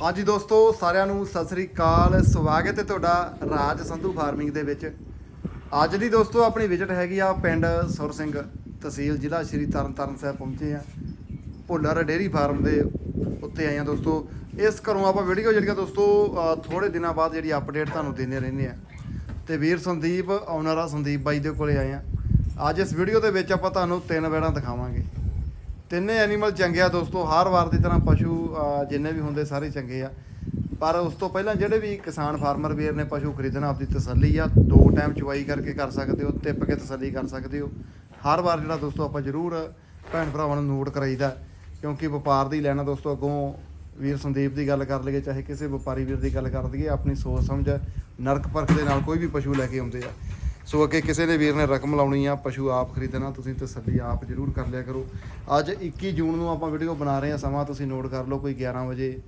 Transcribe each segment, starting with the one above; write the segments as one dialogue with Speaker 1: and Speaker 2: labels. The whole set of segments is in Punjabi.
Speaker 1: ਹਾਂਜੀ ਦੋਸਤੋ, ਸਾਰਿਆਂ ਨੂੰ ਸਤਿ ਸ੍ਰੀ ਅਕਾਲ। ਸਵਾਗਤ ਹੈ ਤੁਹਾਡਾ ਰਾਜ ਸੰਧੂ ਫਾਰਮਿੰਗ ਦੇ ਵਿੱਚ। ਅੱਜ ਦੀ ਦੋਸਤੋ, ਆਪਣੀ ਵਿਜ਼ਿਟ ਹੈਗੀ ਆ ਪਿੰਡ ਸੁਰ ਸਿੰਘ ਤਹਿਸੀਲ, ਜ਼ਿਲ੍ਹਾ ਸ਼੍ਰੀ ਤਰਨਤਾਰਨ ਸਾਹਿਬ ਪਹੁੰਚੇ ਆ। ਭੁੱਲਰ ਡੇਅਰੀ ਫਾਰਮ ਦੇ ਉੱਤੇ ਆਏ ਆ ਦੋਸਤੋ। ਇਸ ਘਰੋਂ ਆਪਾਂ ਵੀਡੀਓ ਜਿਹੜੀਆਂ ਦੋਸਤੋ, ਅਹ ਥੋੜੇ ਦਿਨਾਂ ਬਾਅਦ ਜਿਹੜੀ ਅਪਡੇਟ ਤੁਹਾਨੂੰ ਦਿੰਦੇ ਰਹਿੰਦੇ ਆ। ਤੇ ਵੀਰ ਸੰਦੀਪ ਓਨਰ ਆ ਸੰਦੀਪ ਬਾਈ ਦੇ ਕੋਲੇ ਆਏ ਆ। ਅੱਜ ਇਸ ਵੀਡੀਓ ਦੇ ਵਿੱਚ ਆਪਾਂ ਤੁਹਾਨੂੰ ਤਿੰਨ ਬੈੜਾਂ ਦਿਖਾਵਾਂਗੇ। ਤਿੰਨੇ ਐਨੀਮਲ ਚੰਗੇ ਆ ਦੋਸਤੋ, ਹਰ ਵਾਰ ਦੀ ਤਰ੍ਹਾਂ ਪਸ਼ੂ ਜਿੰਨੇ ਵੀ ਹੁੰਦੇ ਸਾਰੇ ਚੰਗੇ ਆ। ਪਰ ਉਸ ਤੋਂ ਪਹਿਲਾਂ ਜਿਹੜੇ ਵੀ ਕਿਸਾਨ ਫਾਰਮਰ ਵੀਰ ਨੇ ਪਸ਼ੂ ਖਰੀਦਣਾ ਆਪਦੀ ਤਸੱਲੀ ਆ, ਦੋ ਟਾਈਮ ਚੁਵਾਈ ਕਰਕੇ ਕਰ ਸਕਦੇ ਹੋ, ਟਿੱਪ ਕੇ ਤਸੱਲੀ ਕਰ ਸਕਦੇ ਹੋ। ਹਰ ਵਾਰ ਜਿਹੜਾ ਦੋਸਤੋ ਆਪਾਂ ਜ਼ਰੂਰ ਭੈਣ ਭਰਾਵਾਂ ਨੂੰ ਨੋਟ ਕਰਾਈਦਾ, ਕਿਉਂਕਿ ਵਪਾਰ ਦੀ ਲੈਣਾ ਦੋਸਤੋ ਅੱਗੋਂ ਵੀਰ ਸੰਦੀਪ ਦੀ ਗੱਲ ਕਰ ਲਈਏ, ਚਾਹੇ ਕਿਸੇ ਵਪਾਰੀ ਵੀਰ ਦੀ ਗੱਲ ਕਰ ਲਈਏ, ਆਪਣੀ ਸੋਚ ਸਮਝ, ਨਰਕ ਪਰਖ ਦੇ ਨਾਲ ਕੋਈ ਵੀ ਪਸ਼ੂ ਲੈ ਕੇ ਆਉਂਦੇ ਆ। ਸੋ ਅੱਗੇ ਕਿਸੇ ਨੇ ਵੀਰ ਨੇ ਰਕਮ ਲਾਉਣੀ ਆ, ਪਸ਼ੂ ਆਪ ਖਰੀਦਣਾ, ਤੁਸੀਂ ਤਸੱਲੀ ਆਪ ਜ਼ਰੂਰ ਕਰ ਲਿਆ ਕਰੋ। ਅੱਜ 21 ਜੂਨ ਨੂੰ ਆਪਾਂ ਵੀਡੀਓ ਬਣਾ ਰਹੇ ਹਾਂ ਸਮਾਂ ਤੁਸੀਂ ਨੋਟ ਕਰ ਲਓ, ਕੋਈ 11 ਵਜੇ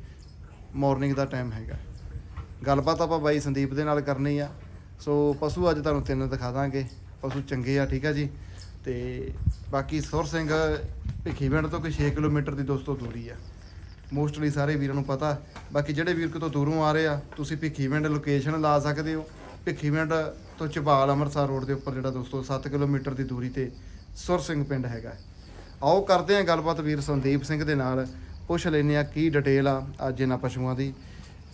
Speaker 1: ਮਾਰਨਿੰਗ ਦਾ ਟਾਈਮ ਹੈਗਾ। ਗੱਲਬਾਤ ਆਪਾਂ ਬਾਈ ਸੰਦੀਪ ਦੇ ਨਾਲ ਕਰਨੀ ਆ। ਸੋ ਪਸ਼ੂ ਅੱਜ ਤੁਹਾਨੂੰ ਤਿੰਨ ਦਿਖਾ ਦਾਂਗੇ। ਪਸ਼ੂ ਚੰਗੇ ਆ, ਠੀਕ ਆ ਜੀ। ਤੇ ਬਾਕੀ ਸੁਰ ਸਿੰਘ ਭਿੱਖੀਵਿੰਡ ਤੋਂ ਕੋਈ 6 ਕਿਲੋਮੀਟਰ ਦੀ ਦੋਸਤੋ ਦੂਰੀ ਆ। ਮੋਸਟਲੀ ਸਾਰੇ ਵੀਰਾਂ ਨੂੰ ਪਤਾ। ਬਾਕੀ ਜਿਹੜੇ ਵੀਰ ਕਿਤੋਂ ਦੂਰੋਂ ਆ ਰਹੇ ਆ, ਤੁਸੀਂ ਭਿੱਖੀਵਿੰਡ ਲੋਕੇਸ਼ਨ ਲਾ ਸਕਦੇ ਹੋ। ਭਿੱਖੀਵਿੰਡ ਤੋਂ ਚਬਾਲ ਅੰਮ੍ਰਿਤਸਰ ਰੋਡ ਦੇ ਉੱਪਰ ਜਿਹੜਾ ਦੋਸਤੋ 7 ਕਿਲੋਮੀਟਰ ਦੀ ਦੂਰੀ ਤੇ ਸੁਰ ਸਿੰਘ ਪਿੰਡ ਹੈਗਾ ਆਓ ਕਰਦੇ ਹਾਂ ਗੱਲਬਾਤ ਵੀਰ ਸੰਦੀਪ ਸਿੰਘ ਦੇ ਨਾਲ ਪੁੱਛ ਲੈਂਦੇ ਆ ਕੀ ਡਿਟੇਲ ਆ ਅੱਜ ਇਹਨਾਂ ਪਸ਼ੂਆਂ ਦੀ।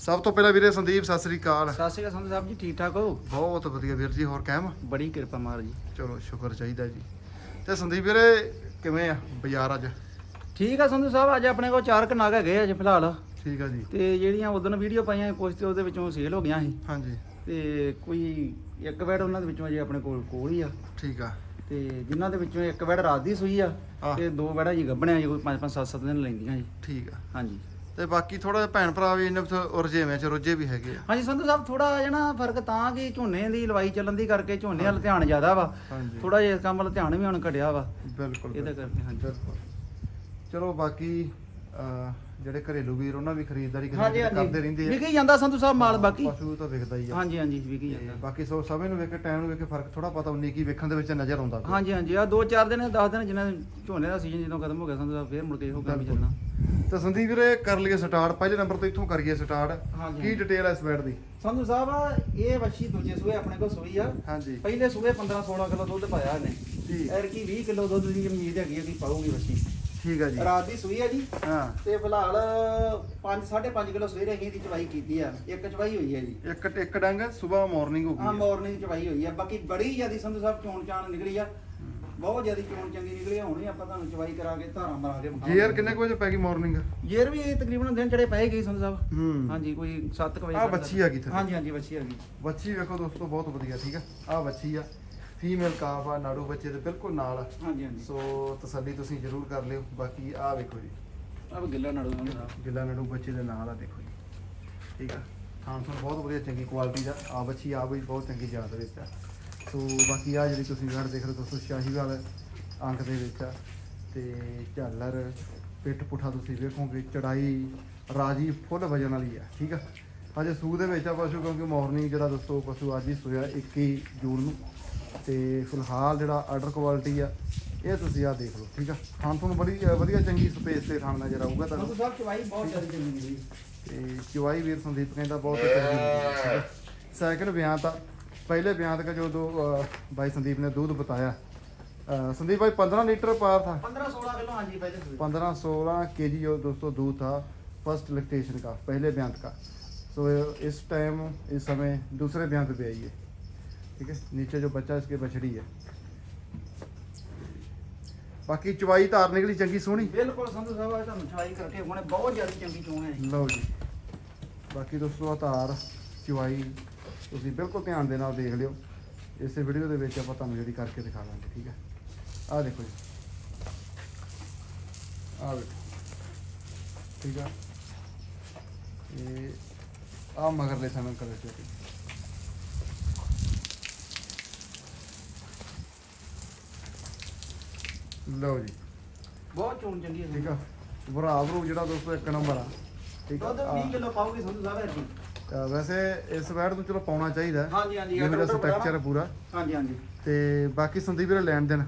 Speaker 1: ਸਭ ਤੋਂ ਪਹਿਲਾਂ ਵੀਰੇ ਸੰਦੀਪ ਸਤਿ ਸ੍ਰੀ ਅਕਾਲ।
Speaker 2: ਸਤਿ ਸ਼੍ਰੀ ਅਕਾਲ ਸੰਧੂ ਸਾਹਿਬ ਜੀ ਠੀਕ ਠਾਕ ਹੋ?
Speaker 1: ਬਹੁਤ ਵਧੀਆ ਵੀਰ ਜੀ ਹੋਰ ਕਾਇਮ?
Speaker 2: ਬੜੀ ਕਿਰਪਾ ਮਾਰ ਜੀ।
Speaker 1: ਚਲੋ ਸ਼ੁਕਰ ਚਾਹੀਦਾ ਜੀ। ਤੇ ਸੰਦੀਪ ਵੀਰੇ ਕਿਵੇਂ ਆ ਬਾਜ਼ਾਰ ਅੱਜ?
Speaker 2: ਠੀਕ ਆ ਸੰਧੂ ਸਾਹਿਬ ਅੱਜ ਆਪਣੇ ਕੋਲ ਚਾਰ ਕਨਾਗ ਹੈਗੇ ਅੱਜ ਫਿਲਹਾਲ।
Speaker 1: ਠੀਕ ਆ ਜੀ।
Speaker 2: ਤੇ ਜਿਹੜੀਆਂ ਉਦੋਂ ਵੀਡੀਓ ਪਾਈਆਂ ਕੁਝ ਤੇ ਉਹਦੇ ਵਿੱਚੋਂ ਸੇਲ ਹੋ ਗਈਆਂ ਸੀ।
Speaker 1: ਹਾਂਜੀ।
Speaker 2: ਤੇ ਕੋਈ ਇੱਕ ਬੈਡ ਉਹਨਾਂ ਦੇ ਵਿੱਚੋਂ ਅਜੇ ਆਪਣੇ ਕੋਲ ਕੋਲ ਹੀ ਆ।
Speaker 1: ਠੀਕ ਆ।
Speaker 2: ਤੇ ਜਿਨ੍ਹਾਂ ਦੇ ਵਿੱਚੋਂ ਇੱਕ ਬੈਡ ਰਾਤ ਦੀ ਸੂਈ ਆ। ਤੇ ਦੋ ਬੈਡਾਂ ਜੀ ਗੱਭਣਿਆ ਜੀ ਕੋਈ 5 5 7 7 ਦਿਨ ਲੈਂਦੀਆਂ ਜੀ।
Speaker 1: ਠੀਕ ਆ।
Speaker 2: ਹਾਂਜੀ।
Speaker 1: ਤੇ ਬਾਕੀ ਥੋੜਾ ਜਿਹਾ ਭੈਣ ਭਰਾ ਵੀ ਇਹਨਾਂ ਵਿੱਚ ਉਰਜੇਵੇਂ ਚ ਰੁੱਝੇ ਵੀ ਹੈਗੇ ਆ।
Speaker 2: ਹਾਂਜੀ ਸੰਧੂ ਸਾਹਿਬ ਥੋੜਾ ਜਿਹਾ ਨਾ ਫ਼ਰਕ ਤਾਂ ਕਿ ਝੋਨੇ ਦੀ ਲਵਾਈ ਚੱਲਣ ਦੀ ਕਰਕੇ ਝੋਨੇ ਵੱਲ ਧਿਆਨ ਜ਼ਿਆਦਾ ਵਾ।
Speaker 1: ਹਾਂਜੀ।
Speaker 2: ਥੋੜਾ ਜਿਹਾ ਇਸ ਕੰਮ ਵੱਲ ਧਿਆਨ ਵੀ ਹੁਣ ਘਟਿਆ ਵਾ।
Speaker 1: ਬਿਲਕੁਲ
Speaker 2: ਇਹਦਾ। ਕਰਕੇ ਹਾਂਜੀ।
Speaker 1: ਬਿਲਕੁਲ। ਚਲੋ ਬਾਕੀ ਅਹ, ਜਿਹੜੇ ਘਰੇਲੂ ਵੀਰ ਉਹਨਾਂ ਵੀ ਖਰੀਦਦਾਰੀ ਕਰਦੇ
Speaker 2: ਹਾਂਜੀ।
Speaker 1: ਕਰਦੇ ਰਹਿੰਦੇ ਆ।
Speaker 2: ਵਿਕੀ ਜਾਂਦਾ ਸੰਧੂ ਸਾਹਿਬ ਮਾਲ ਬਾਕੀ।
Speaker 1: ਪਸ਼ੂ ਤਾਂ ਵਿਕਦਾ ਹੀ ਆ।
Speaker 2: ਹਾਂਜੀ ਹਾਂਜੀ ਵਿਕੀ
Speaker 1: ਤੇ
Speaker 2: ਜਾਂਦਾ।
Speaker 1: ਬਾਕੀ ਸੋ ਸਮੇਂ ਨੂੰ ਵੇਖ ਕੇ ਟਾਈਮ ਨੂੰ ਵੇਖ ਕੇ ਫ਼ਰਕ ਥੋੜਾ ਪਤਾ ਉਨੀ ਕੀ ਵੇਖਣ ਦੇ ਵਿੱਚ ਨਜ਼ਰ ਆਉਂਦਾ ਪਿਆ।
Speaker 2: ਹਾਂਜੀ ਹਾਂਜੀ। ਆ ਦੋ ਚਾਰ ਦਿਨ 10 ਦਿਨ ਜਿੰਨਾ ਝੋਨੇ ਦਾ ਸੀਜ਼ਨ ਜਦੋਂ ਖਤਮ ਹੋ ਗਿਆ ਸੰਧੂ ਸਾਹਿਬ ਫੇਰ ਮੁੜ ਕੇ ਇਹੋ ਕੰਮ ਹੀ। ਚੱਲਣਾ।
Speaker 1: ਤਾਂ ਸੰਦੀਪ ਵੀਰੇ ਕਰ ਲਈਏ ਸਟਾਰਟ। ਪਹਿਲੇ ਨੰਬਰ ਤੋਂ ਇੱਥੋਂ ਕਰੀਏ ਸਟਾਰਟ।
Speaker 2: ਹਾਂਜੀ।
Speaker 1: ਕੀ ਡਿਟੇਲ ਹੈ ਇਸ ਬੈਡ ਦੀ?
Speaker 2: ਸੰਧੂ ਸਾਹਿਬ ਇਹ ਵੱਛੀ ਦੂਜੇ ਸੂਏ ਆਪਣੇ ਕੋਲ ਸੂਈ ਆ।
Speaker 1: ਹਾਂਜੀ।
Speaker 2: ਪਹਿਲੇ ਸੂਏ 15 16 ਕਿਲੋ ਦੁੱਧ ਪਾਇਆ ਇਹਨੇ।
Speaker 1: ਜੀ।
Speaker 2: ਐਰ ਕੀ 20 ਕਿਲੋ ਦੁੱਧ ਦੀ ਉਮੀਦ ਹੈਗੀ ਹੈ ਕਿ ਪਾਊਗੀ ਵੱਛੀ।
Speaker 1: ਠੀਕ ਹੈ ਜੀ।
Speaker 2: ਰਾਤ ਦੀ ਸੂਈ ਆ ਜੀ।
Speaker 1: ਹਾਂ।
Speaker 2: ਤੇ ਫਿਲਹਾਲ 5 5.5 ਕਿਲੋ ਸਵੇਰੇ ਅਸੀਂ ਇਹਦੀ ਚਵਾਈ ਕੀਤੀ ਆ। ਇੱਕ ਚਵਾਈ ਹੋਈ ਹੈ ਜੀ।
Speaker 1: ਇੱਕ ਇੱਕ ਡੰਗ ਸਵੇਰ ਮਾਰਨਿੰਗ ਹੋ ਗਈ ਹੈ।
Speaker 2: ਮਾਰਨਿੰਗ ਚਵਾਈ ਹੋਈ ਆ। ਬਾਕੀ ਬੜੀ ਜਿਆਦੀ ਸੰਧੂ ਸਾਹਿਬ ਚੋਣ ਚਾਣ ਨਿਕਲੀ ਆ। ਬਹੁਤ ਜਿਆਦੀ ਚੋਣ ਚੰਗੀ ਨਿਕਲੀ ਆ। ਹੁਣੇ ਆਪਾਂ ਤੁਹਾਨੂੰ ਚਵਾਈ ਕਰਾ ਕੇ ਧਾਰਾਂ ਮਰਾ ਕੇ ਵਿਖਾਵਾਂਗੇ।
Speaker 1: ਜੇਰ ਕਿੰਨੇ ਕੁ ਵਜੇ ਪੈ ਗਈ ਮਾਰਨਿੰਗ
Speaker 2: ਜੇਰ ਵੀ ਇਹ ਤਕਰੀਬਨ ਦਿਨ ਚੜੇ ਪਏ ਗਈ ਸੰਧੂ ਸਾਹਿਬ।
Speaker 1: ਹੂੰ।
Speaker 2: ਹਾਂਜੀ ਕੋਈ 7 ਵਜੇ
Speaker 1: ਆਹ। ਵੱਛੀ ਆ ਗਈ ਥੱਲੇ।
Speaker 2: ਹਾਂਜੀ ਹਾਂਜੀ ਵੱਛੀ ਆ ਗਈ।
Speaker 1: ਬੱਚੀ ਵੇਖੋ ਦੋਸਤੋ ਬਹੁਤ ਵਧੀਆ ਠੀਕ ਆ? ਆਹ ਬੱਚੀ ਆ। ਫੀਮੇਲ ਕਾਫ ਆ ਨਾੜੂ ਬੱਚੇ ਦੇ ਬਿਲਕੁਲ ਨਾਲ ਆ।
Speaker 2: ਹਾਂਜੀ ਹਾਂਜੀ।
Speaker 1: ਸੋ ਤਸੱਲੀ ਤੁਸੀਂ ਜ਼ਰੂਰ ਕਰ ਲਿਓ। ਬਾਕੀ ਆਹ ਵੇਖੋ ਜੀ।
Speaker 2: ਆਹ ਗਿੱਲਾ ਨੜੂ ਸਾਹਿਬ
Speaker 1: ਗਿੱਲਾ ਨਾੜੂ ਬੱਚੇ ਦੇ ਨਾਲ ਆ ਦੇਖੋ ਜੀ। ਠੀਕ ਆ? ਥਾਂ ਤੋਂ ਬਹੁਤ ਵਧੀਆ ਚੰਗੀ ਕੁਆਲਿਟੀ ਦਾ। ਆ ਬੱਚੀ ਆ ਵੀ ਬਹੁਤ ਚੰਗੀ ਜਾਤ ਵਿੱਚ ਆ। ਸੋ ਬਾਕੀ ਆ ਜਿਹੜੀ ਤੁਸੀਂ ਘਰ ਦੇਖ ਰਹੇ ਹੋ ਦੋਸਤੋ ਸ਼ਾਹੀਵਾਲ ਅੰਕ ਦੇ ਵਿੱਚ ਆ। ਤੇ ਝਾਲਰ ਪਿੱਠ ਪੁੱਠਾ ਤੁਸੀਂ ਵੇਖੋਗੇ ਚੜਾਈ ਰਾਜੀ ਫੁੱਲ ਵਜਨ ਵਾਲੀ ਆ। ਠੀਕ ਆ? ਹਜੇ ਸੂ ਦੇ ਵਿੱਚ ਆ ਪਸ਼ੂ ਕਿਉਂਕਿ ਮਾਰਨਿੰਗ ਜਿਹੜਾ ਦੋਸਤੋ ਪਸ਼ੂ ਅੱਜ ਹੀ ਸੋਇਆ 21 ਜੂਨ ਨੂੰ। ਤੇ ਫਿਲਹਾਲ ਜਿਹੜਾ ਆਰਡਰ ਕੁਆਲਿਟੀ ਆ ਇਹ ਤੁਸੀਂ ਆ ਦੇਖ ਲਓ ਠੀਕ ਆ ਥਾਂ ਤੁਹਾਨੂੰ ਬੜੀ ਅ, ਵਧੀਆ ਚੰਗੀ ਸਪੇਸ ਤੇ ਥਾਂ ਨਜ਼ਰ ਆਊਗਾ
Speaker 2: ਸੰਧੂ
Speaker 1: ਤੁਹਾਨੂੰ
Speaker 2: ਸਾਹਿਬ ਚਵਾਈ ਬਹੁਤ ਜਿਆਦਾ ਚੰਗੀ ਨਿਕਲੀ
Speaker 1: ਤੇ ਚੁਆਈ ਵੀਰ ਸੰਦੀਪ ਕਹਿੰਦਾ ਬਹੁਤ ਹੀ ਚੰਗੀ ਹੁੰਦੀ ਹੈ, ਠੀਕ ਹੈ। ਸੈਕਿੰਡ ਬਿਆਨ ਤਾਂ ਪਹਿਲੇ ਬਿਆਨ ਤੱਕ ਜੋ ਦੋ ਅ, ਬਾਈ ਸੰਦੀਪ ਨੇ ਦੁੱਧ ਬਤਾਇਆ ਅ, संदीप भाई पंद्रह लीटर पार था
Speaker 2: 15 16 किलो ਹਾਂਜੀ ਪਹਿਲੇ ਸੂਏ
Speaker 1: पंद्रह सोलह के जी जो दोस्तों दूध था फर्स्ट लैक्टेशन का पहले ब्यांत का सो इस टाइम इस समय दूसरे ब्यांत पे आई है ठीक है नीचे जो बच्चा इसके बछड़ी है बाकी चवाई तार निकली चंगी सोहनी
Speaker 2: ਬਿਲਕੁਲ ਸੰਧੂ ਸਾਹਿਬ ਆ ਤੁਹਾਨੂੰ ਚਵਾਈ ਕਰਕੇ ਹੁਣੇ ਬਹੁਤ ਜਿਆਦਾ ਚੰਗੀ ਚੋਣ ਹੈ
Speaker 1: ਲਓ ਜੀ ਬਾਕੀ ਦੋਸਤੋ ਆਧਾਰ ਚੁਆਈ ਤੁਸੀਂ ਬਿਲਕੁਲ ਧਿਆਨ ਦੇ ਨਾਲ ਦੇਖ ਲਿਓ ਇਸੇ ਵੀਡੀਓ ਦੇ ਵਿੱਚ ਆਪਾਂ ਤੁਹਾਨੂੰ ਜਿਹੜੀ ਕਰਕੇ ਦਿਖਾ ਦਾਂਗੇ ਠੀਕ ਹੈ ਆਹ ਦੇਖੋ ਜੀ ਆਹ ਵੇਖੋ ਠੀਕ ਆ ਇਹ ਆ ਮਗਰਲੇ ਸਾਨੂੰ ਕਰੇ ਚੋਟੀ ਲਓ ਜੀ।
Speaker 2: ਬਹੁਤ ਚੋਣ ਚੰਗੀ ਹੈ।
Speaker 1: ਠੀਕ ਆ। ਭਰਾ ਭਰੂ ਜਿਹੜਾ ਦੋਸਤੋ ਇੱਕ ਨੰਬਰ ਆ। ਠੀਕ ਆ।
Speaker 2: ਦੁੱਧ 20 ਕਿਲੋ ਪਾਉਗੀ ਸੰਧੂ ਸਾਹਿਬ ਐਰਕੀ
Speaker 1: ਅਹ ਵੈਸੇ ਇਸ ਵੈਡ ਨੂੰ ਚਲੋ ਪਾਉਣਾ ਚਾਹੀਦਾ।
Speaker 2: ਹਾਂਜੀ ਹਾਂਜੀ।
Speaker 1: ਜਿਵੇਂ ਦਾ ਸਟਰਕਚਰ
Speaker 2: ਵਾ।
Speaker 1: ਪੂਰਾ।
Speaker 2: ਹਾਂਜੀ ਹਾਂਜੀ।
Speaker 1: ਤੇ ਬਾਕੀ ਸੰਦੀਪ ਵੀਰੇ ਲੈਣ ਦੇਣ।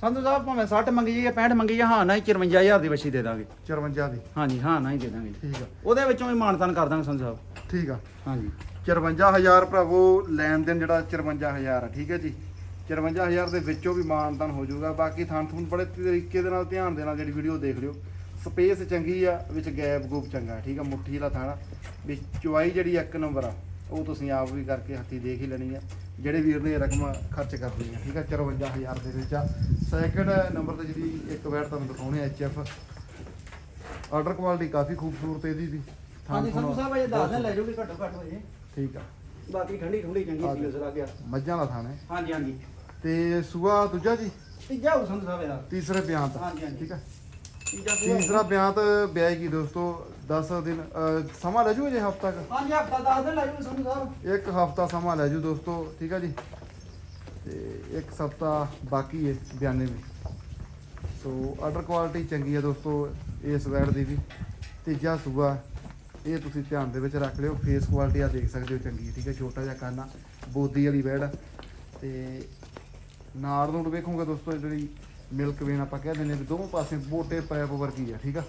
Speaker 2: ਸੰਧੂ ਸਾਹਿਬ ਭਾਵੇਂ 60 ਮੰਗੀ ਜੀ 65 ਮੰਗੀ ਜਾਂ ਹਾਂ ਨਾ ਹੀ 54000 ਦੀ ਵੱਛੀ ਦੇ ਦਾਂਗੇ।
Speaker 1: 54 ਦੀ।
Speaker 2: ਹਾਂਜੀ ਹਾਂ ਨਾ ਹੀ ਦੇ ਦਾਂਗੇ।
Speaker 1: ਠੀਕ ਆ।
Speaker 2: ਉਹਦੇ ਵਿੱਚੋਂ ਵੀ ਮਾਨਤਾਨ ਕਰ ਦਾਂਗੇ ਸੰਧੂ ਸਾਹਿਬ।
Speaker 1: ਠੀਕ ਆ।
Speaker 2: ਹਾਂਜੀ।
Speaker 1: 54000 ਭਰਾਵੋ ਲੈਣ ਦੇਣ ਜਿਹੜਾ 54000 ਆ। ਠੀਕ ਹੈ ਜੀ। 54000 ਦੇ ਵਿੱਚੋਂ ਵੀ ਮਾਨਤਨ ਹੋ ਜਾਊਗਾ। ਬਾਕੀ ਥਾਂ ਥੂਨ ਬੜੇ ਤਰੀਕੇ ਦੇ ਨਾਲ ਧਿਆਨ ਦੇ ਨਾਲ ਜਿਹੜੀ ਵੀਡੀਓ ਦੇਖ ਲਿਓ। ਸਪੇਸ ਚੰਗੀ ਆ ਵਿੱਚ ਗੈਪ ਗੂਪ ਚੰਗਾ ਠੀਕ ਆ? ਮੁੱਠੀ ਵਾਲਾ ਥਾਣਾ ਵੀ ਚੁਆਈ ਜਿਹੜੀ ਇੱਕ ਨੰਬਰ ਆ। ਉਹ ਤੁਸੀਂ ਆਪ ਵੀ ਕਰਕੇ ਹੱਥੀ ਦੇਖ ਹੀ ਲੈਣੀ ਆ। ਜਿਹੜੇ ਵੀਰ ਨੇ ਰਕਮ ਖਰਚ ਕਰਨੀ ਆ ਠੀਕ ਆ? 54000 ਦੇ ਵਿੱਚ ਆ। ਸੈਕਿੰਡ ਨੰਬਰ ਤੇ ਜਿਹੜੀ ਇੱਕ ਵੈਟ ਤੁਹਾਨੂੰ ਦਿਖਾਉਣੇ ਐਚ ਐਫ ਆਰਡਰ ਕੁਆਲਿਟੀ ਕਾਫੀ ਖੂਬਸੂਰਤ ਇਹਦੀ ਵੀ।
Speaker 2: ਹਾਂਜੀ ਸੰਧੂ ਸਾਹਿਬ ਇਹ ਦੱਸ ਦਿਨ ਲੈ ਜਾਓਗੇ ਘੱਟੋ ਘੱਟ ਹੋਏ।
Speaker 1: ਠੀਕ ਆ।
Speaker 2: ਬਾਕੀ ਠੰਡੀ ਠੰਡੀ ਚੰਗੀ
Speaker 1: ਹਾਂਜੀ।
Speaker 2: ਸੀਲਸ ਲੱਗ ਗਿਆ
Speaker 1: ਮੱਝਾਂ ਦਾ ਥਾਣਾ
Speaker 2: ਹਾਂਜੀ ਹਾਂਜੀ।
Speaker 1: ਤੇ ਸੂਆ ਦੂਜਾ ਜੀ?
Speaker 2: ਤੀਜਾ ਹੋ ਸੰਧੂ ਸਾਹਿਬ ਇਹਦਾ।
Speaker 1: ਤੀਸਰੇ ਬਿਆਨ ਤਾਂ।
Speaker 2: ਹਾਂਜੀ, ਹਾਂਜੀ।
Speaker 1: ਠੀਕ ਹੈ
Speaker 2: ਤੀਜਾ ਸੂਆ।
Speaker 1: ਤੀਸਰਾ ਬਿਆਨ ਤਾਂ ਵਿਆਹੇਗੀ ਦੋਸਤੋ 10 ਦਿਨ ਅਹ, ਸਮਾਂ ਲੈ ਜੂ ਜੇ ਹਫਤਾ ਕ?
Speaker 2: ਹਾਂਜੀ ਹਫਤਾ ਦਸ ਦਿਨ ਲੈ ਜਾਓਗੇ ਸੰਧੂ ਸਾਹਿਬ।
Speaker 1: ਇੱਕ ਹਫਤਾ ਸਮਾਂ ਲੈ ਜੂ ਦੋਸਤੋ ਠੀਕ ਹੈ ਜੀ? ਤੇ ਇੱਕ ਹਫਤਾ ਬਾਕੀ ਹੈ ਬਿਆਨੇ ਵਿੱਚ। ਸੋ ਆਰਡਰ ਕੁਆਲਿਟੀ ਚੰਗੀ ਹੈ ਦੋਸਤੋ ਇਸ ਵੈਡ ਦੀ ਵੀ। ਤੀਜਾ ਸੂਆ ਇਹ ਤੁਸੀਂ ਧਿਆਨ ਦੇ ਵਿੱਚ ਰੱਖ ਲਿਓ ਫੇਸ ਕੁਆਲਿਟੀ ਆ ਦੇਖ ਸਕਦੇ ਹੋ ਚੰਗੀ ਹੈ ਠੀਕ ਹੈ ਛੋਟਾ ਜਿਹਾ ਕੰਨ ਬੋਦੀ ਵਾਲੀ ਵੈੜ ਆ। ਤੇ ਨਾੜ ਨੂੰ ਵੇਖੋਗੇ ਦੋਸਤੋ ਜਿਹੜੀ ਮਿਲਕ ਵੇਨ ਆਪਾਂ ਕਹਿ ਦਿੰਦੇ ਵੀ ਦੋਵੇਂ ਪਾਸੇ ਬੋਟੇ ਪੈਪ ਵਰਗੀ ਆ ਠੀਕ ਆ?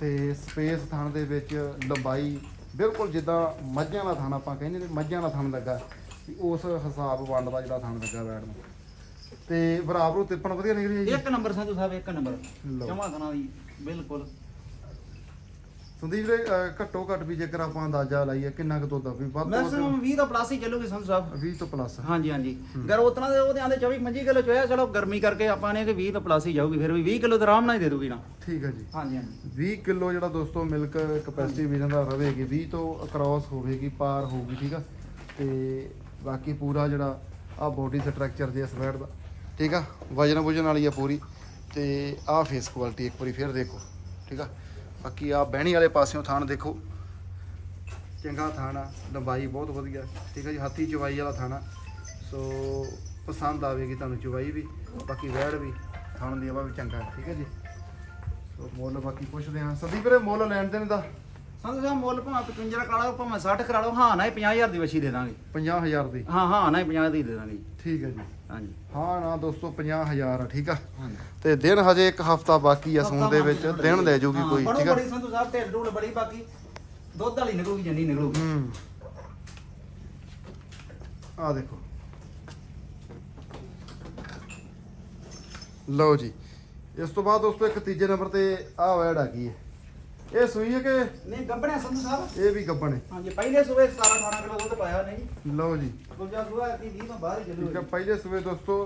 Speaker 1: ਤੇ ਸਪੇਸ ਥਣ ਦੇ ਵਿੱਚ ਲੰਬਾਈ ਬਿਲਕੁਲ ਜਿੱਦਾਂ ਮੱਝਾਂ ਦਾ ਥਣ ਆਪਾਂ ਕਹਿੰਦੇ ਨੇ ਮੱਝਾਂ ਦਾ ਥਣ ਲੱਗਾ ਉਸ ਹਿਸਾਬ ਵੰਡ ਦਾ ਜਿਹੜਾ ਥਣ ਲੱਗਾ ਵੈੜ ਨੂੰ। ਤੇ ਬਰਾਬਰ ਤਿੱਪਣ ਵਧੀਆ ਨਿਕਲੀ ਜੀ?
Speaker 2: ਇੱਕ ਨੰਬਰ ਸੰਧੂ ਸਾਹਿਬ ਇੱਕ ਨੰਬਰ।
Speaker 1: ਲਓ।
Speaker 2: ਜਮਾ ਸਨਾ ਦੀ ਬਿਲਕੁਲ।
Speaker 1: ਸੰਦੀਪ ਵੀਰੇ ਅਹ, ਘੱਟੋ ਘੱਟ ਵੀ ਜੇਕਰ ਆਪਾਂ ਅੰਦਾਜ਼ਾ ਲਾਈਏ ਕਿੰਨਾ ਕੁ ਦੁੱਧ ਆ? ਵੀ ਵੱਧ ਤੋਂ
Speaker 2: ਮੈਕਸਿਮਮ
Speaker 1: ਵੱਧ
Speaker 2: 20 ਦਾ ਪਲੱਸ ਹੀ ਚੱਲੂਗੀ ਸੰਧੂ ਸਾਹਿਬ।
Speaker 1: 20 ਤੋਂ ਪਲੱਸ
Speaker 2: ਹਾਂਜੀ ਹਾਂਜੀ। ਗਰ ਉਤਨਾ ਦੇ ਉਹਦੇ ਆਂਦੇ 24 25 ਕਿਲੋ ਚੋਇਆ ਚਲੋ ਗਰਮੀ ਕਰਕੇ ਆਪਾਂ ਨੇ ਕਿ 20 ਤੋਂ ਪਲੱਸ ਹੀ ਜਾਊਗੀ ਫਿਰ ਵੀ 20 ਕਿਲੋ ਤਾਂ ਆਰਾਮ ਨਾਲ ਹੀ ਦੇ ਦੂਗੀ ਨਾ।
Speaker 1: ਠੀਕ ਹੈ ਜੀ।
Speaker 2: ਹਾਂਜੀ ਹਾਂਜੀ।
Speaker 1: 20 ਕਿਲੋ ਜਿਹੜਾ ਦੋਸਤੋ ਮਿਲਕ ਕਪੈਸਿਟੀ ਵੀ ਦਾ ਰਵੇਗੀ 20 ਤੋਂ ਅਕ੍ਰੋਸ ਹੋਵੇਗੀ ਪਾਰ ਹੋਊਗੀ ਠੀਕ ਆ? ਤੇ ਬਾਕੀ ਪੂਰਾ ਜਿਹੜਾ ਆ ਬੋਡੀ ਸਟਰਕਚਰ ਜੇ ਇਸ ਵੈਟ ਦਾ ਠੀਕ ਆ? ਵਜਨ ਵੁਜਨ ਵਾਲੀ ਆ ਪੂਰੀ। ਤੇ ਆ ਫੇਸ ਕੁਆਲਿਟੀ ਇੱਕ ਵਾਰੀ ਫੇਰ ਦੇਖੋ ਠੀਕ ਆ? ਬਾਕੀ ਆ ਬਹਿਣੀ ਵਾਲੇ ਪਾਸਿਓਂ ਥਾਣ ਦੇਖੋ। ਚੰਗਾ ਥਾਣਾ ਲੰਬਾਈ ਬਹੁਤ ਵਧੀਆ। ਠੀਕ ਹੈ ਜੀ, ਹਾਥੀ ਚਵਾਈ ਵਾਲਾ ਥਾਣਾ ਸੋ, ਪਸੰਦ ਆਵੇਗੀ ਤੁਹਾਨੂੰ ਚਵਾਈ ਵੀ, ਬਾਕੀ ਵੈੜ ਵੀ ਥਾਣ ਦੀ ਆਵਾ ਵੀ ਚੰਗਾ, ਠੀਕ ਹੈ ਜੀ। ਸੋ ਮੁੱਲ ਬਾਕੀ ਪੁੱਛਦੇ ਹਾਂ। ਸੰਦੀਪ ਵੀਰੇ, ਮੁੱਲ ਲੈਣ ਦੇਣ ਦਾ?
Speaker 2: ਸੰਧੂ ਸਾਹਿਬ ਮੁੱਲ ਭਾਵੇਂ 55 ਕਰਾ ਲਓ ਭਾਵੇਂ 60 ਕਰਾ ਲਓ ਹਾਂ ਨਾ ਹੀ 50000 ਦੀ ਵਛੀ ਦੇ ਦਾਂਗੇ।
Speaker 1: 50000 ਦੀ?
Speaker 2: ਹਾਂ ਹਾਂ ਨਾ ਹੀ 50 ਦੀ ਦੇ ਦਾਂਗੇ
Speaker 1: ਠੀਕ ਹੈ ਜੀ।
Speaker 2: ਹਾਂਜੀ।
Speaker 1: ਹਾਂ ਨਾ ਦੋਸਤੋ 50000 ਆ ਠੀਕ ਆ? ਤੇ ਦਿਨ ਹਜੇ ਇੱਕ ਹਫਤਾ ਬਾਕੀ ਆ ਸੂਣ ਦੇ ਵਿੱਚ ਦਿਨ ਲੈ ਜਾਊਗੀ ਕੋਈ
Speaker 2: ਠੀਕ
Speaker 1: ਠੀਕ ਆ?
Speaker 2: ਬੜੀ ਸੰਧੂ ਸਾਹਿਬ ਢਿੱਡ ਢੂਲ ਬੜੀ ਬਾਕੀ। ਦੁੱਧ ਵਾਲੀ ਨਿਕਲੂਗੀ ਜੰਨੀ ਨਿਕਲੂਗੀ।
Speaker 1: ਹੂੰ। ਆ ਦੇਖੋ। ਲਓ ਜੀ। ਇਸ ਤੋਂ ਬਾਅਦ ਦੋਸਤੋ ਇੱਕ ਤੀਜੇ ਨੰਬਰ ਤੇ ਆ ਵੈੜ ਆ ਗਈ ਹੈ। ਇਹ ਸੂਈ ਹੈ ਕਿ?
Speaker 2: ਨਹੀਂ ਗੱਬੜਿਆ ਸੰਧੂ ਸਾਹਿਬ।
Speaker 1: ਇਹ ਵੀ ਗੱਬਣ। ਹੈ
Speaker 2: ਹਾਂਜੀ ਪਹਿਲੇ ਸੂਬੇ 17 18 ਕਿਲੋ ਦੁੱਧ ਪਾਇਆ ਨਹੀਂ
Speaker 1: ਲਓ ਜੀ।
Speaker 2: ਦੂਜਾ ਸੂਆ ਕੀ 20 ਤੋਂ ਬਾਹਰ ਹੀ
Speaker 1: ਠੀਕ ਹੈ ਪਹਿਲੇ ਸੂਬੇ ਦੋਸਤੋ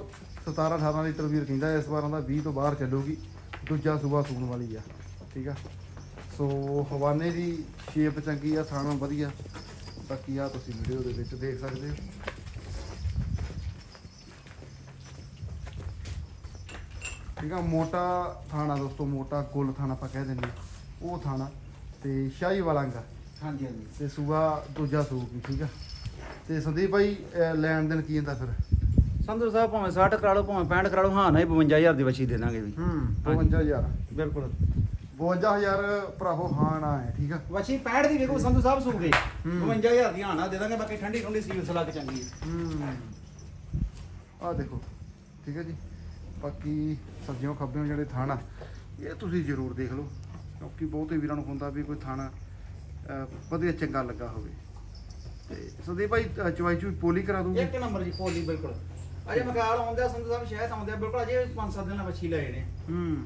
Speaker 1: 17 18 ਲੀਟਰ ਵੀਰ ਕਹਿੰਦਾ ਇਸ ਵਾਰਾਂ ਦਾ 20 ਤੋਂ ਬਾਹਰ ਚੱਲੂਗੀ। ਦੂਜਾ ਸੂਬਾ ਸੂਣ ਵਾਲੀ ਆ ਠੀਕ ਆ। ਸੋ ਹਵਾਨੇ ਦੀ ਸ਼ੇਪ ਚੰਗੀ ਆ ਥਾਣਾ ਵਧੀਆ। ਬਾਕੀ ਆ ਤੁਸੀਂ ਵੀਡੀਓ ਦੇ ਵਿੱਚ ਦੇਖ ਸਕਦੇ ਹੋ। ਠੀਕ ਆ ਮੋਟਾ ਥਾਣਾ ਦੋਸਤੋ ਮੋਟਾ ਗੁੱਲ ਥਾਣਾ ਆਪਾਂ ਕਹਿ ਦਿੰਦੇ ਹਾਂ। ਉਹ ਥਾਣਾ ਤੇ ਸ਼ਾਹੀ ਵਾਲਾਂਗਾ
Speaker 2: ਹਾਂਜੀ ਹਾਂਜੀ।
Speaker 1: ਤੇ ਸੂਆ ਦੂਜਾ ਵੀ ਠੀਕ ਆ। ਤੇ ਸੰਦੀਪ ਭਾਈ ਅਹ ਲੈਣ ਦੇਣ ਕੀ ਹੁੰਦਾ ਫਿਰ?
Speaker 2: ਸੰਧੂ ਸਾਹਿਬ ਭਾਵੇਂ 60 ਕਰਾ ਲਓ ਭਾਵੇਂ 65 ਕਰਾ ਲਓ ਹਾਂ ਨਾ ਹੀ 52000 ਦੀ ਵਛੀ ਦੇ ਦਾਂਗੇ ਵੀ।
Speaker 1: ਹੂੰ
Speaker 2: ਹਾਂਜੀ।
Speaker 1: 52000
Speaker 2: ਬਿਲਕੁਲ।
Speaker 1: 52000 ਭਰਾਵੋ ਹਾਂ ਨਾ ਹੈ ਠੀਕ ਆ।
Speaker 2: ਵਛੀ 65 ਦੀ ਵੇਖੋ ਸੰਧੂ ਸਾਹਿਬ ਸੂਗੇ
Speaker 1: ਹੂੰ।
Speaker 2: 52000 ਦੀ ਹਾਂ ਨਾ ਦੇ ਦਾਂਗੇ ਬਾਕੀ ਠੰਡੀ ਠੰਡੀ ਸੀਲ ਸਲਾਕ ਚੰਗੀ ਹੈ।
Speaker 1: ਹੂੰ। ਆ ਦੇਖੋ ਠੀਕ ਹੈ ਜੀ। ਬਾਕੀ ਸਬਜ਼ੀਆਂ ਖੱਬਿਆਂ ਜਿਹੜੇ ਥਾਣਾ ਇਹ ਤੁਸੀਂ ਜ਼ਰੂਰ ਦੇਖ ਲਓ। ਕਿਉਂਕਿ ਬਹੁਤੇ ਵੀਰਾਂ ਨੂੰ ਹੁੰਦਾ ਵੀ ਕੋਈ ਥਾਣਾ ਵਧੀਆ ਚੰਗਾ ਲੱਗਾ ਹੋਵੇ। ਤੇ ਸੰਦੀਪ ਭਾਈ ਚਵਾਈ ਚੂਈ ਪੋਲੀ ਕਰਾ ਦੂੰਗੀ
Speaker 2: ਇੱਕ ਨੰਬਰ ਜੀ ਪੋਲੀ ਬਿਲਕੁਲ। ਅਜੇ ਮਗਾਲ ਆਉਂਦੇ ਸੰਧੂ ਸਾਹਿਬ ਸ਼ਾਇਦ ਆਉਂਦੇ ਬਿਲਕੁਲ ਅਜੇ 5-7 ਦਿਨ ਵਛੀ ਲਏ ਨੇ।
Speaker 1: ਹੂੰ।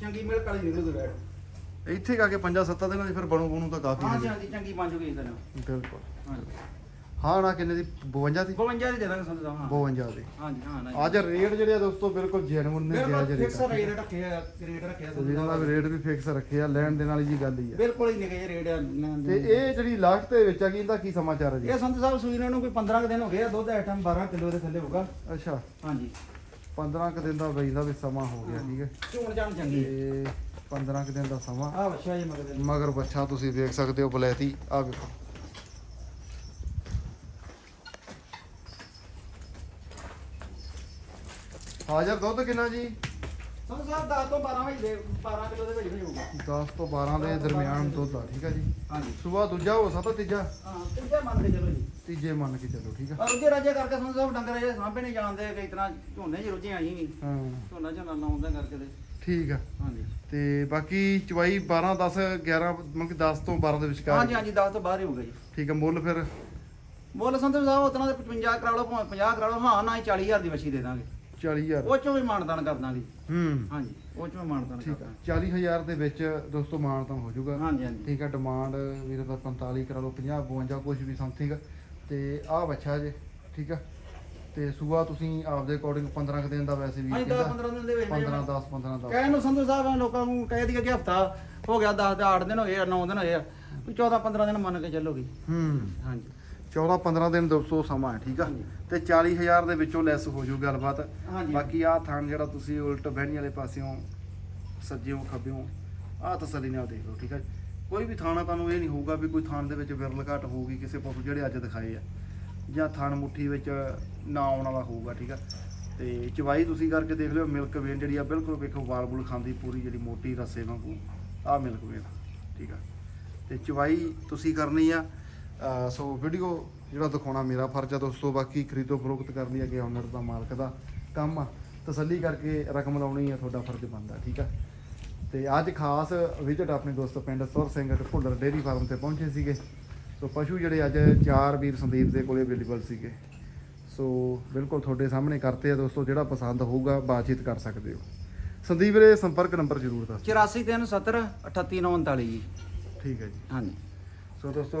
Speaker 2: ਚੰਗੀ ਮਿਲ ਕਾਲੀ ਨਿਕਲੂ ਬੈਠ
Speaker 1: ਇੱਥੇ ਕਾ ਕੇ 5-7 ਦਿਨਾਂ 'ਚ ਫਿਰ ਬਣੂ ਬਣੂ ਤਾਂ ਕਾਫੀ ਹੈ
Speaker 2: ਹਾਂਜੀ ਚੰਗੀ ਬਣ ਜੂਗੀ ਇਸ ਦਿਨ।
Speaker 1: ਬਿਲਕੁਲ।
Speaker 2: ਹਾਂਜੀ।
Speaker 1: ਹਾਂ ਨਾ ਕਿੰਨੇ ਦੀ? 52 ਦੀ?
Speaker 2: 52 ਦੀ ਦੇ ਦਾਂਗੇ ਸਾਹਿਬ ਹਾਂ
Speaker 1: 52 ਦੀ।
Speaker 2: ਹਾਂਜੀ ਹਾਂ ਨਾ
Speaker 1: ਅੱਜ ਰੇਟ ਜਿਹੜੇ ਆ ਦੋਸਤੋ ਬਿਲਕੁਲ ਜੈਨੂਨ ਨੇ ਜਾਇਜ਼
Speaker 2: ਫਿਕਸ
Speaker 1: ਰੇਟ
Speaker 2: ਰੱਖਿਆ ਰੇਟ ਰੱਖਿਆ
Speaker 1: ਤੇ ਜਿਹਨਾਂ ਦਾ ਰੇਟ ਵੀ ਫਿਕਸ ਰੱਖਿਆ ਲੈਣ ਦੇਣ ਵਾਲੀ ਜੀ ਗੱਲ ਹੀ ਆ।
Speaker 2: ਬਿਲਕੁਲ ਹੀ ਨਿਕੇ ਰੇਟ ਆ
Speaker 1: ਤੇ। ਇਹ ਜਿਹੜੀ ਲਾਸਟ ਦੇ ਵਿੱਚ ਆ ਗਈ ਇਹਦਾ ਕੀ ਸਮਾਚਾਰ ਹੈ ਜੀ?
Speaker 2: ਇਹ ਸੰਤ ਸਾਹਿਬ ਸੂਈ ਨੂੰ ਕੋਈ 15 ਕੁ ਦਿਨ ਹੋ ਗਏ ਆ ਦੁੱਧ ਆਈਟਮ 12 ਕਿਲੋ ਦੇ ਥੱਲੇ ਹੋਊਗਾ।
Speaker 1: ਅੱਛਾ।
Speaker 2: ਹਾਂਜੀ।
Speaker 1: 15 ਕੁ ਦਿਨ ਦਾ ਬਈ ਦਾ ਵੀ ਸਮਾਂ ਹੋ ਗਿਆ ਠੀਕ ਹੈ।
Speaker 2: ਝੂਣ ਜਾਣ ਚੰਗੀ।
Speaker 1: ਤੇ 15 ਕੁ ਦਿਨ ਦਾ ਸਮਾਂ।
Speaker 2: ਆ ਵੱਛਾ ਜੀ ਮਗਰ
Speaker 1: ਮਗਰ ਬੱਚਾ ਤੁਸੀਂ ਦੇਖ ਸਕਦੇ ਹੋ ਬਲੈਤੀ। ਆ ਵੇਖੋ। ਹਾਜ਼ਰ ਦੁੱਧ ਕਿੰਨਾ ਜੀ?
Speaker 2: ਸਾਹਿਬ 10 ਤੋਂ 12 ਵਜੇ ਦੇ 12 ਕਿਲੋ ਦੇ ਵਿੱਚ ਵੀ ਹੋਊਗਾ।
Speaker 1: 10 ਤੋਂ 12 ਦੇ ਦਰਮਿਆਨ ਦੁੱਧ ਆ ਠੀਕ ਆ ਜੀ?
Speaker 2: ਹਾਂਜੀ।
Speaker 1: ਸਵੇਰ ਦੂਜਾ ਹੋ ਸਕਦਾ ਤੀਜਾ?
Speaker 2: ਹਾਂ ਤੀਜੇ ਮੰਨ ਕੇ ਚਲੋ ਜੀ।
Speaker 1: ਤੀਜੇ ਮੰਨ ਕੇ ਚੱਲੋ ਠੀਕ ਆ?
Speaker 2: ਰੁੱਝੇ ਰਾਜੇ ਕਰਕੇ ਸਾਹਿਬ ਡੰਗਰ ਇਹ ਸਾਂਭੇ ਨਹੀਂ ਜਾਣਦੇ ਕਈ ਤਰ੍ਹਾਂ ਝੋਨੇ 'ਚ ਰੁੱਝੇ ਆਈ ਨਹੀਂ।
Speaker 1: ਹਾਂ।
Speaker 2: ਝੋਨਾ ਝੋਨਾ ਲਾਉਂਦਾ ਕਰਕੇ ਤੇ।
Speaker 1: ਠੀਕ ਆ।
Speaker 2: ਹਾਂਜੀ।
Speaker 1: ਤੇ ਬਾਕੀ ਚਵਾਈ 12 10 11 ਮਤਲਬ ਕਿ 10 ਤੋਂ 12 ਦੇ ਵਿਚਕਾਰ।
Speaker 2: ਹਾਂਜੀ ਹਾਂਜੀ 10 ਤੋਂ ਬਾਹਰ ਹੀ ਹੋਊਗਾ ਜੀ।
Speaker 1: ਠੀਕ ਆ ਮੁੱਲ ਫਿਰ?
Speaker 2: ਮੁੱਲ ਸੰਧੂ ਸਾਹਿਬ ਉਤਨਾ ਦੇ 55 ਕਰਾ ਲਓ ਭਾਵੇਂ 50 ਕਰਾ ਲਓ ਹਾਂ ਨਾ ਹੀ 40000 ਦੀ ਵਛੀ ਦੇ ਦਾਂਗੇ।
Speaker 1: 40000
Speaker 2: ਉਹ ਚੋਂ ਵੀ ਮਾਨਦਾਨ ਕਰ ਦਾਂਗੇ।
Speaker 1: ਹੂੰ।
Speaker 2: ਹਾਂਜੀ ਉਹ ਚੋਂ ਵੀ ਮਾਨਦਾਨ ਕਰ
Speaker 1: ਠੀਕ ਆ।
Speaker 2: ਦਾਂਗੇ।
Speaker 1: 40000 ਦੇ ਵਿੱਚ ਦੋਸਤੋ ਮਾਨ ਤਾਂ ਹੋ ਜਾਊਗਾ।
Speaker 2: ਹਾਂਜੀ ਹਾਂਜੀ।
Speaker 1: ਠੀਕ ਆ ਡਿਮਾਂਡ ਵੀਰ ਦਾ 45 ਕਰਾ ਲਓ 50 52 ਕੁਝ ਵੀ ਸਮਥਿੰਗ ਤੇ ਆਹ ਬੱਚਾ ਜੇ ਠੀਕ ਆ। ਤੇ ਸੂਆ ਤੁਸੀਂ ਆਪਦੇ ਅਕੋਰਡਿੰਗ 15 ਕੁ ਦਿਨ ਦਾ ਵੈਸੇ ਵੀ
Speaker 2: ਹਾਂਜੀ 10 15 ਦਿਨ ਦੇ ਵਿੱਚ
Speaker 1: 15 10 15 10
Speaker 2: ਕਹਿ ਨੂੰ ਸੰਧੂ ਸਾਹਿਬ ਲੋਕਾਂ ਨੂੰ ਕਹਿ ਦਈਏ ਕਿ ਹਫਤਾ ਹੋ ਗਿਆ 10 ਤੇ 8 ਦਿਨ ਹੋ ਗਏ 9 ਦਿਨ ਹੋਏ ਆ। ਵੀ 14 15 ਦਿਨ ਮੰਨ ਕੇ ਚੱਲੋਗੇ।
Speaker 1: ਹੂੰ।
Speaker 2: ਹਾਂਜੀ।
Speaker 1: 14 15 ਦਿਨ ਦੋਸਤੋ ਸਮਾਂ ਹੈ ਠੀਕ ਆ?
Speaker 2: ਹਾਂਜੀ।
Speaker 1: ਤੇ 40000 ਦੇ ਵਿੱਚੋਂ ਲੈਸ ਹੋ ਜੂ ਗੱਲਬਾਤ।
Speaker 2: ਹਾਂਜੀ।
Speaker 1: ਬਾਕੀ ਆਹ ਥਾਨ ਜਿਹੜਾ ਤੁਸੀਂ ਉਲਟ ਬਹਿਣੀ ਵਾਲੇ ਪਾਸਿਓਂ ਸੱਜਿਓਂ ਖੱਬਿਓਂ ਆਹ ਤਸੱਲੀ ਨਾਲ ਦੇਖ ਲਓ ਠੀਕ ਹੈ ਕੋਈ ਵੀ ਥਾਣਾ ਤੁਹਾਨੂੰ ਇਹ ਨਹੀਂ ਹੋਊਗਾ ਵੀ ਕੋਈ ਥਾਨ ਦੇ ਵਿੱਚ ਵਿਰਲ ਘਟ ਹੋਊਗੀ ਕਿਸੇ ਪਸ਼ੂ ਜਿਹੜੇ ਅੱਜ ਦਿਖਾਏ ਆ ਜਾਂ ਥਾਨ ਮੁੱਠੀ ਵਿੱਚ ਨਾ ਆਉਣ ਵਾਲਾ ਹੋਊਗਾ ਠੀਕ ਆ? ਤੇ ਚਵਾਈ ਤੁਸੀਂ ਕਰਕੇ ਦੇਖ ਲਿਓ ਮਿਲਕ ਵੇਨ ਜਿਹੜੀ ਆ ਬਿਲਕੁਲ ਵੇਖੋ ਵਾਲ ਬੁਲ ਖਾਂਦੀ ਪੂਰੀ ਜਿਹੜੀ ਮੋਟੀ ਰਸੇ ਵਾਂਗੂ ਆਹ ਮਿਲਕ ਵੇਨ ਠੀਕ ਆ? ਤੇ ਚਵਾਈ ਤੁਸੀਂ ਕਰਨੀ ਆ ਸੋ ਵੀਡੀਓ ਜਿਹੜਾ ਦਿਖਾਉਣਾ ਮੇਰਾ ਫਰਜ਼ ਆ ਦੋਸਤੋ ਬਾਕੀ ਖਰੀਦੋ ਫਰੋਖਤ ਕਰਨੀ ਹੈ ਕਿ ਓਨਰ ਦਾ ਮਾਲਕ ਦਾ ਕੰਮ ਆ। ਤਸੱਲੀ ਕਰਕੇ ਰਕਮ ਲਾਉਣੀ ਆ ਤੁਹਾਡਾ ਫਰਜ਼ ਬਣਦਾ ਠੀਕ ਆ? ਤੇ ਅੱਜ ਖਾਸ ਵਿਜ਼ਿਟ ਆਪਣੇ ਦੋਸਤ ਪਿੰਡ ਸੁਰ ਸਿੰਘ ਤੇ ਭੁੱਲਰ ਡੇਅਰੀ ਫਾਰਮ ਤੇ ਪਹੁੰਚੇ ਸੀਗੇ। ਸੋ ਪਸ਼ੂ ਜਿਹੜੇ ਅੱਜ ਚਾਰ ਵੀਰ ਸੰਦੀਪ ਦੇ ਕੋਲੇ ਅਵੇਲੇਬਲ ਸੀਗੇ। ਸੋ ਬਿਲਕੁਲ ਤੁਹਾਡੇ ਸਾਹਮਣੇ ਕਰਤੇ ਆ ਦੋਸਤੋ ਜਿਹੜਾ ਪਸੰਦ ਹੋਊਗਾ ਬਾਤਚੀਤ ਕਰ ਸਕਦੇ ਹੋ। ਸੰਦੀਪ ਵੀਰੇ ਸੰਪਰਕ ਨੰਬਰ ਜ਼ਰੂਰ ਦੱਸ
Speaker 2: 84370 38939 ਜੀ।
Speaker 1: ਠੀਕ ਹੈ ਜੀ।
Speaker 2: ਹਾਂਜੀ।
Speaker 1: ਸੋ ਦੋਸਤੋ